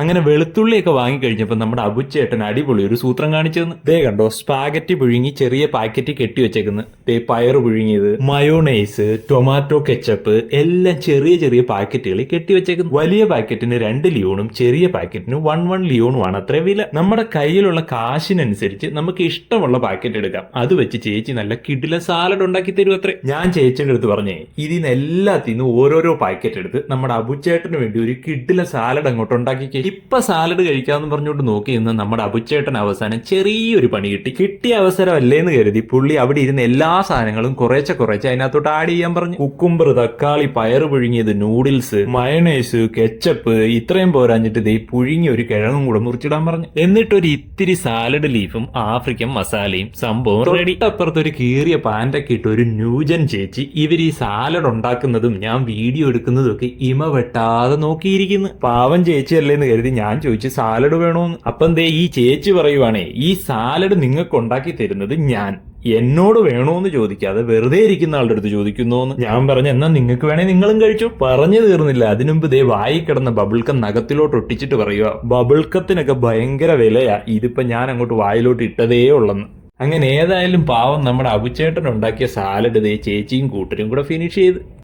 അങ്ങനെ വെളുത്തുള്ളിയൊക്കെ വാങ്ങിക്കഴിഞ്ഞപ്പോൾ നമ്മുടെ അബുച്ചേട്ടൻ അടിപൊളി ഒരു സൂത്രം കാണിച്ചു തന്നു ദേ കണ്ടോ സ്പാഗറ്റി പുഴുങ്ങി ചെറിയ പാക്കറ്റ് കെട്ടി വെച്ചേക്കുന്നു. ദേ പയർ പുഴുങ്ങിയത് മയോണൈസ് ടൊമാറ്റോ കെച്ചപ്പ് എല്ലാം ചെറിയ ചെറിയ പാക്കറ്റുകളിൽ കെട്ടി വെച്ചേക്കുന്നു. വലിയ പാക്കറ്റിന് രണ്ട് ലിയോണും ചെറിയ പാക്കറ്റിന് വൺ വൺ ലിയോണുമാണ് അത്ര വില. നമ്മുടെ കയ്യിലുള്ള കാശിനനുസരിച്ച് നമുക്ക് ഇഷ്ടമുള്ള പാക്കറ്റ് എടുക്കാം. അത് വെച്ച് ചേച്ചി നല്ല കിടില സാലഡ് ഉണ്ടാക്കി തരും അത്രേ. ഞാൻ ചേച്ചിയുടെ അടുത്ത് പറഞ്ഞേ ഇതിന്ന് എല്ലാത്തിൽ ഓരോരോ പാക്കറ്റ് എടുത്ത് നമ്മുടെ അബുച്ചേട്ടന് വേണ്ടി ഒരു കിടില സാലഡ് അങ്ങോട്ട് ഉണ്ടാക്കി ഇപ്പൊ സാലഡ് കഴിക്കാന്ന് പറഞ്ഞുകൊണ്ട് നോക്കി നിന്ന് നമ്മുടെ അബുച്ചേട്ടൻ അവസാനം ചെറിയൊരു പണി കിട്ടി. കിട്ടിയ അവസരം അല്ലേന്ന് കരുതി പുള്ളി അവിടെ ഇരുന്ന എല്ലാ സാധനങ്ങളും കുറേച്ചെ കുറേച്ച് അതിനകത്തോട്ട് ആഡ് ചെയ്യാൻ പറഞ്ഞു. കുക്കുംബർ തക്കാളി പയറ് പുഴുങ്ങിയത് നൂഡിൽസ് മയണൈസ് കെച്ചപ്പ് ഇത്രയും പോരാഞ്ഞിട്ട് ദേ പുഴുങ്ങിയ ഒരു കിഴങ്ങും കൂടെ മുറിച്ചിടാൻ പറഞ്ഞു. എന്നിട്ട് ഒരു ഇത്തിരി സാലഡ് ലീഫും ആഫ്രിക്കൻ മസാലയും സംഭവം റെഡി അപ്പുറത്ത് ഒരു കീറിയ പാന്റൊക്കെ ഇട്ട് ഒരു ന്യൂജൻ ചേച്ചി ഇവർ ഈ സാലഡ് ഉണ്ടാക്കുന്നതും ഞാൻ വീഡിയോ എടുക്കുന്നതും ഒക്കെ ഇമ വെട്ടാതെ നോക്കിയിരിക്കുന്നു. പാവം ചേച്ചി അല്ലേന്ന് കരുതി ഞാൻ ചോദിച്ചു സാലഡ് വേണോന്ന്. അപ്പം ദേ ഈ ചേച്ചി പറയുവാണേ ഈ സാലഡ് നിങ്ങൾക്ക് ഉണ്ടാക്കി തരുന്നത് ഞാൻ. എന്നോട് വേണോന്ന് ചോദിക്കാതെ വെറുതെ ഇരിക്കുന്ന ആളുടെ അടുത്ത് ചോദിക്കുന്നോന്ന്. ഞാൻ പറഞ്ഞു എന്നാ നിങ്ങൾക്ക് വേണേ നിങ്ങളും കഴിച്ചു. പറഞ്ഞു തീർന്നില്ല. അതിനുമുമ്പ് ദേ വായി കിടന്ന ബബിൾക്കം നഖത്തിലോട്ട് ഒട്ടിച്ചിട്ട് പറയുക ബബിൾക്കത്തിനൊക്കെ ഭയങ്കര വിലയാ. ഇതിപ്പോ ഞാൻ അങ്ങോട്ട് വായിലോട്ട് ഇട്ടതേ ഉള്ളെന്ന്. അങ്ങനെ ഏതായാലും പാവം നമ്മുടെ അബുച്ചേട്ടൻ ഉണ്ടാക്കിയ സാലഡ് ദേ ചേച്ചിയും കൂട്ടരും കൂടെ ഫിനിഷ് ചെയ്ത്.